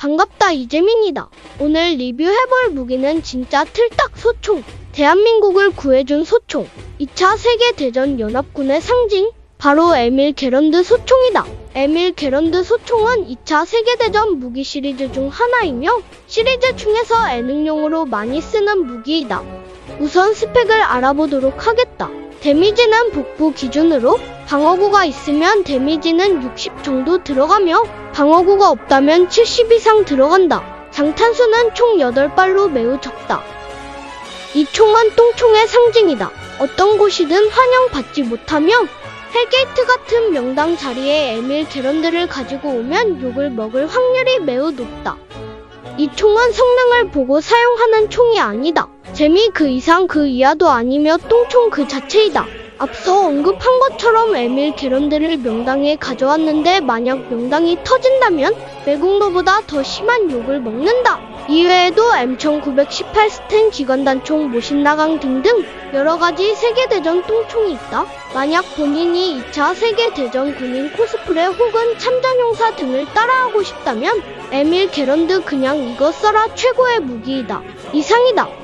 반갑다 이재민이다. 오늘 리뷰해볼 무기는 진짜 틀딱 소총. 대한민국을 구해준 소총. 2차 세계대전 연합군의 상징. 바로 에밀 게런드 소총이다. 에밀 게런드 소총은 2차 세계대전 무기 시리즈 중 하나이며 시리즈 중에서 애능용으로 많이 쓰는 무기이다. 우선 스펙을 알아보도록 하겠다. 데미지는 복부 기준으로 방어구가 있으면 데미지는 60 정도 들어가며 방어구가 없다면 70 이상 들어간다. 장탄수는 총 8발로 매우 적다. 이 총은 똥총의 상징이다. 어떤 곳이든 환영받지 못하며 헬게이트 같은 명당 자리에 에밀 게런드를 가지고 오면 욕을 먹을 확률이 매우 높다. 이 총은 성능을 보고 사용하는 총이 아니다. 재미 그 이상 그 이하도 아니며 똥총 그 자체이다. 앞서 언급한 것처럼 에밀 게런드를 명당에 가져왔는데 만약 명당이 터진다면 매국노보다 더 심한 욕을 먹는다. 이외에도 M1918 스텐 기관단총 모신나강 등등 여러 가지 세계대전 똥총이 있다. 만약 본인이 2차 세계대전 군인 코스프레 혹은 참전용사 등을 따라하고 싶다면 에밀 게런드 그냥 이거 써라 최고의 무기이다. 이상이다.